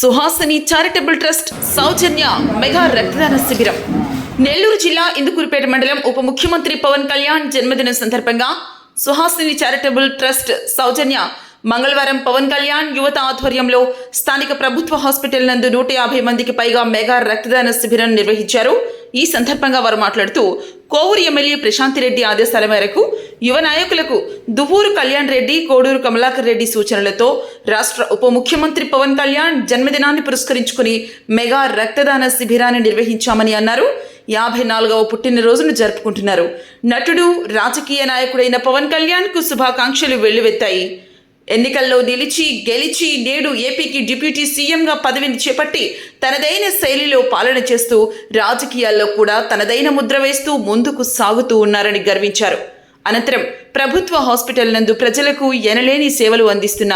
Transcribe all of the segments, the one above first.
Suhasini charitable trust సౌజన్య mega రక్తదాన శిబిరం. నెల్లూరు జిల్లా ఇందుకూరుపేట మండలం ఉప ముఖ్యమంత్రి పవన్ కళ్యాణ్ జన్మదిన సందర్భంగా సుహాసిని చారిటబుల్ ట్రస్ట్ సౌజన్య మంగళవారం పవన్ కళ్యాణ్ యువత ఆధ్వర్యంలో స్థానిక ప్రభుత్వ హాస్పిటల్ నందు నూట యాభై మందికి పైగా మెగా రక్తదాన శిబిరం నిర్వహించారు. ఈ సందర్భంగా వారు మాట్లాడుతూ కోవూరు ఎమ్మెల్యే ప్రశాంతి రెడ్డి ఆదేశాల మేరకు యువ నాయకులకు దువ్వూరు కళ్యాణ్ రెడ్డి కోడూరు కమలాకర్ రెడ్డి సూచనలతో రాష్ట్ర ఉప ముఖ్యమంత్రి పవన్ కళ్యాణ్ జన్మదినాన్ని పురస్కరించుకుని మెగా రక్తదాన శిబిరాన్ని నిర్వహించామని అన్నారు. యాభై నాలుగవ పుట్టినరోజును జరుపుకుంటున్నారు. నటుడు రాజకీయ నాయకుడైన పవన్ కళ్యాణ్కు శుభాకాంక్షలు వెల్లువెత్తాయి. ఎన్నికల్లో నిలిచి గెలిచి నేడు ఏపీకి డిప్యూటీ సీఎంగా పదవిని చేపట్టి తనదైన శైలిలో పాలన చేస్తూ రాజకీయాల్లో కూడా తనదైన ముద్ర వేస్తూ ముందుకు సాగుతూ ఉన్నారని గర్వించారు. అనంతరం ప్రభుత్వ హాస్పిటల్ నందు ప్రజలకు ఎనలేని సేవలు అందిస్తున్న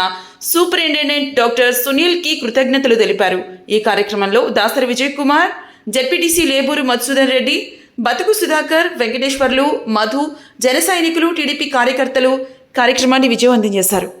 సూపరింటెండెంట్ డాక్టర్ సునీల్కి కృతజ్ఞతలు తెలిపారు. ఈ కార్యక్రమంలో దాసరి విజయ్ కుమార్ జడ్పీటీసీ లేబూరు మధుసూదన్ రెడ్డి బతుకు సుధాకర్ వెంకటేశ్వర్లు మధు జన సైనికులు టీడీపీ కార్యకర్తలు కార్యక్రమాన్ని విజయవంతం చేశారు.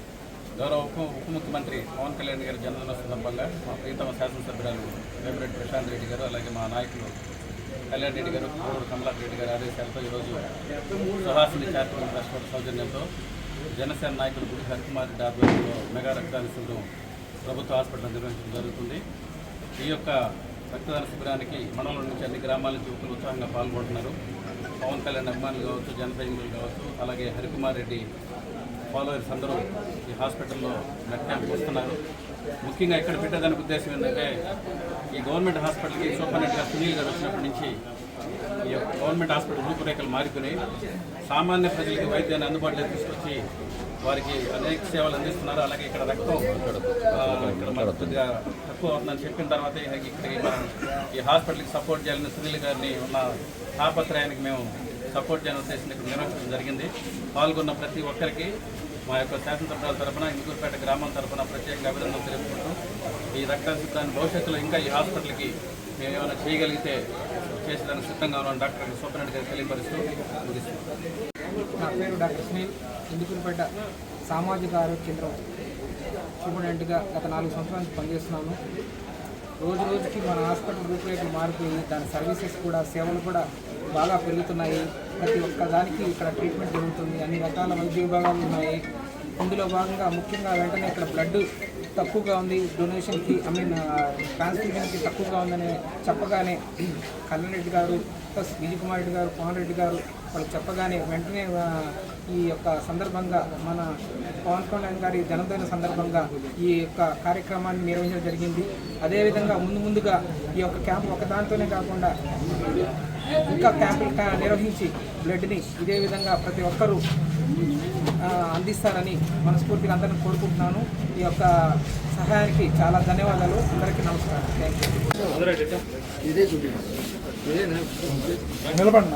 గౌరవ ఉప ఉప ముఖ్యమంత్రి పవన్ కళ్యాణ్ గారి జన్మదిన సందర్భంగా మా ప్రీతమ శాసనసభ్యురాలు వేమిరెడ్డి ప్రశాంత్ రెడ్డి గారు అలాగే మా నాయకులు కళ్యాణ్ రెడ్డి గారు కోడు కమలాకర్ రెడ్డి గారి ఆదేశాలతో ఈరోజు సుహాసిని చారిటబుల్ ట్రస్ట్ వారి సౌజన్యంతో జనసేన నాయకులు గుడి హరికుమార్ రెడ్డి ఆధ్వర్యంలో మెగా రక్తదాన శిబిరం ప్రభుత్వ హాస్పిటల్ నిర్వహించడం జరుగుతుంది. ఈ యొక్క రక్తదాన శిబిరానికి మండలం నుంచి అన్ని గ్రామాల నుంచి యువకులు ఉత్సాహంగా పాల్గొంటున్నారు. పవన్ కళ్యాణ్ అభిమానులు కావచ్చు జన సైనికులు కావచ్చు అలాగే హరికుమార్ రెడ్డి ఫాలోవర్స్ అందరూ ఈ హాస్పిటల్లో బ్లడ్ క్యాంప్ వస్తున్నారు. ముఖ్యంగా ఇక్కడ పెట్టేదానికి ఉద్దేశం ఏంటంటే ఈ గవర్నమెంట్ హాస్పిటల్కి సూపరింటెండెంట్గా సునీల్ గారు వచ్చినప్పటి నుంచి ఈ గవర్నమెంట్ హాస్పిటల్ రూపురేఖలు మారిపోయి సామాన్య ప్రజలకి వైద్యాన్ని అందుబాటులో తీసుకొచ్చి వారికి అనేక సేవలు అందిస్తున్నారు. అలాగే ఇక్కడ రక్తం ఇక్కడ కొద్దిగా తక్కువ అవుతుందని చెప్పిన తర్వాత ఇక్కడికి ఈ హాస్పిటల్కి సపోర్ట్ చేయాలని సునీల్ గారిని ఉన్న తాపత్రయానికి మేము సపోర్ట్ చేయాలని ఉద్దేశంతో ఇక్కడ నిర్వహించడం జరిగింది. పాల్గొన్న ప్రతి ఒక్కరికి మా యొక్క శాసనసభ్యుల తరపున ఇంకూరుపేట గ్రామం తరపున ప్రత్యేకంగా అభినందనలు తెలుపుకుంటూ ఈ రక్త భవిష్యత్తులో ఇంకా ఈ హాస్పిటల్కి మేము ఏమైనా చేయగలిగితే చేసేదానికి సిద్ధంగా ఉన్నాం డాక్టర్ సూపరెంట్ గారికి తెలియపరుస్తూ నా పేరు డాక్టర్ సునీల్. ఇందుకూరుపేట సామాజిక ఆరోగ్య కేంద్రం సూపరింటెండెంట్గా గత నాలుగు సంవత్సరాల నుంచి పనిచేస్తున్నాను. రోజు రోజుకి మన హాస్పిటల్ రూపురేఖలు మారిపోయి దాని సర్వీసెస్ కూడా సేవలు కూడా బాగా పెరుగుతున్నాయి. ప్రతి ఒక్క దానికి ఇక్కడ ట్రీట్మెంట్ జరుగుతుంది. అన్ని రకాల వైద్య విభాగాలు ఉన్నాయి. ఇందులో భాగంగా ముఖ్యంగా వెంటనే ఇక్కడ బ్లడ్ తక్కువగా ఉంది. డొనేషన్కి ఐ మీన్ ట్రాన్స్ఫ్యూషన్కి తక్కువగా ఉందని చెప్పగానే కళ్యాణ్ గారు ప్లస్ విజయకుమార్ రెడ్డి గారు పవన్ రెడ్డి గారు వాళ్ళు చెప్పగానే వెంటనే ఈ యొక్క సందర్భంగా మన పవన్ కళ్యాణ్ గారి జన్మదిన సందర్భంగా ఈ యొక్క కార్యక్రమాన్ని నిర్వహించడం జరిగింది. అదేవిధంగా ముందు ముందుగా ఈ యొక్క క్యాంప్ ఒకదానితోనే కాకుండా ఇంకా క్యాంపులు నిర్వహించి బ్లడ్ని ఇదే విధంగా ప్రతి ఒక్కరూ అందిస్తారని మనస్ఫూర్తిగా అందరిని కోరుకుంటున్నాను. ఈ యొక్క సహాయానికి చాలా ధన్యవాదాలు. అందరికీ నమస్కారం. థ్యాంక్ యూ నిలబడి